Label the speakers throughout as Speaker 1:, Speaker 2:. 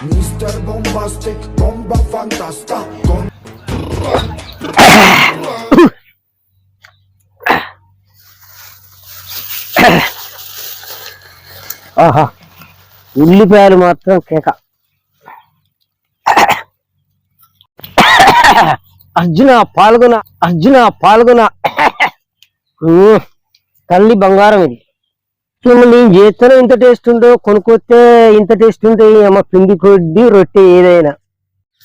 Speaker 1: bombastic, bomba fantasta. Con
Speaker 2: ఆహా. ఉల్లిపాయలు మాత్రం కేక. అర్జున పాల్గొన అర్జున పాల్గొన. తల్లి బంగారం ఇది. నేను చేస్తేనే ఇంత టేస్ట్ ఉందో కొనుక్కొస్తే ఇంత టేస్ట్ ఉంటాయి అమ్మ పిండి కొద్ది రొట్టె ఏదైనా.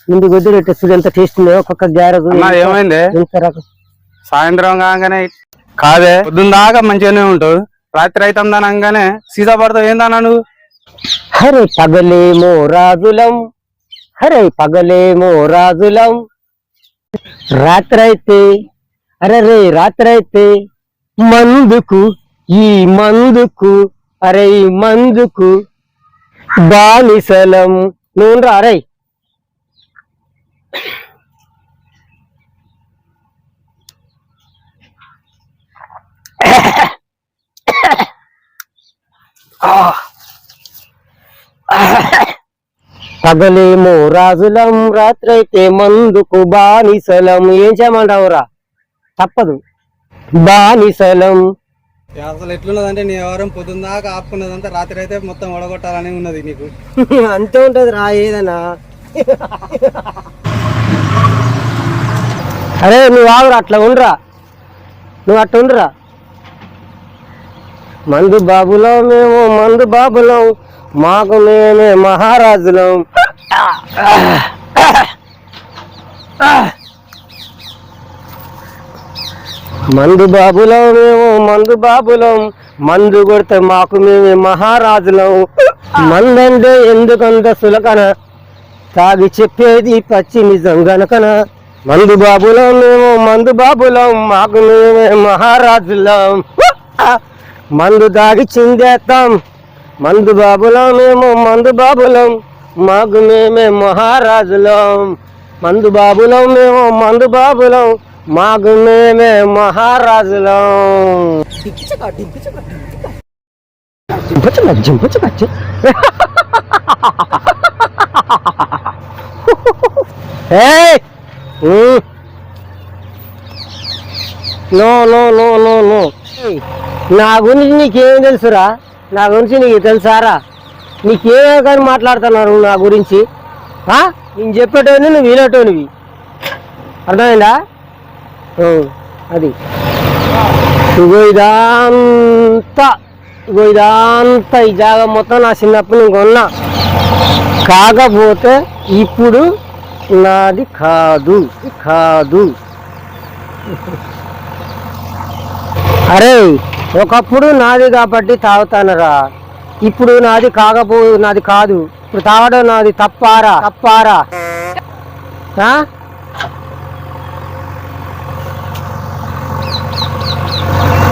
Speaker 2: పిండి కొద్ది రొట్టె చూడు ఎంత టేస్ట్ ఉందో ఒక్కొక్క
Speaker 3: అమ్మా, ఏమైంది?
Speaker 2: ఎంత రకం.
Speaker 3: సాయంత్రం కాగానే కాదే దాకా మంచిగానే ఉంటావు. రాత్రి అయితే అనగానే సీదా పడతావు ఏందన్నా నువ్వు
Speaker 2: హరే పగలేమో రాజులం హరే పగలేమో రాజులం. రాత్రైతే అరే రే రాత్రైతే మందుకు ఈ మందుకు అరే ఈ మందుకు బానిసలం. నూనె రా అరే. పగలేమో రాజులం రాత్రైతే మందుకు బానిసలం. ఏం చేయమంటావురా? తప్పదు. బానిసలం.
Speaker 3: అసలు ఎట్లున్నదంటే నీ వ్యవహారం పొద్దున్న దాకా ఆపుకున్నదంతా రాత్రి అయితే మొత్తం ఒడగొట్టాలని ఉన్నది నీకు.
Speaker 2: అంతే ఉంటది రా ఏదైనా. అరే నువ్వు ఆగురా అట్లా ఉండరా. నువ్వు అట్లా ఉండరా. మందు బాబులో మేము మందు బాబులం. మాకు మేమే మహారాజులం. మందు బాబులం మేము మందు బాబులం. మందు కొడితే మాకు మేమే మహారాజులం. మందంటే ఎందుకంత సులకన? తాగి చెప్పేది పచ్చి నిజం గనకన. మందు బాబులం మేము మందు బాబులం. మాకు మేమే మహారాజులం. మందు తాగి చిందేస్తాం మందు బాబులం మేము మందు బాబులం. మాకు మేమే మహారాజులం. మందు బాబులం మేము మందు బాబులం. మాకు మేమే మహారాజులం no no no no no. నా గురించి నీకేం తెలుసురా? నా గురించి నీకు తెలుసారా? నీకేమో కానీ మాట్లాడుతున్నారు నా గురించి? నేను చెప్పేటోని నువ్వు వినేటోనివి. అర్థమైందా? అది. ఇగో ఇదంతా ఇగో ఇదంతా ఈ జాగా మొత్తం నా చిన్నప్పుడు నేను కొన్నా. కాకపోతే ఇప్పుడు నాది కాదు కాదు. అరే ఒకప్పుడు నాది కాబట్టి తాగుతానరా. ఇప్పుడు నాది కాకపో నాది కాదు. ఇప్పుడు తాగడం నాది తప్పారా? తప్పారా?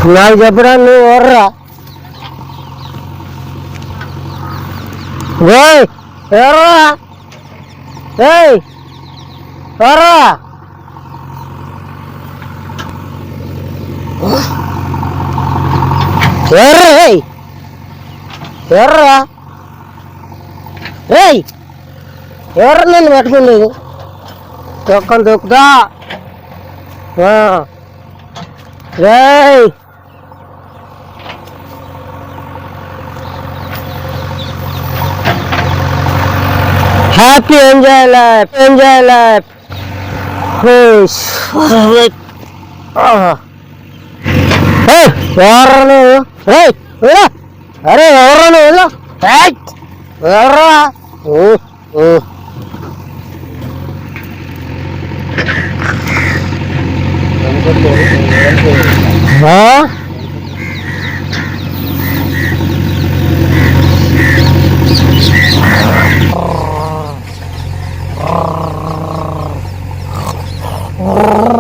Speaker 2: నాకు చెప్పరా నువ్వు ఓర్రా ఏయ్ ఎవర్రా ఏయ్ ఎవర్రా ఎవర్రా ఏయ్ ఎవర్రా ఏయ్ ఎవరు నేను పెట్టుకోలేదు తొక్కలు తొక్కుతా ఏయ్ happy enjoy life enjoy life ఎవరు నువ్వు. అరే ఎవరు నువ్వు? ఎవర్రా ఊ, Brrr.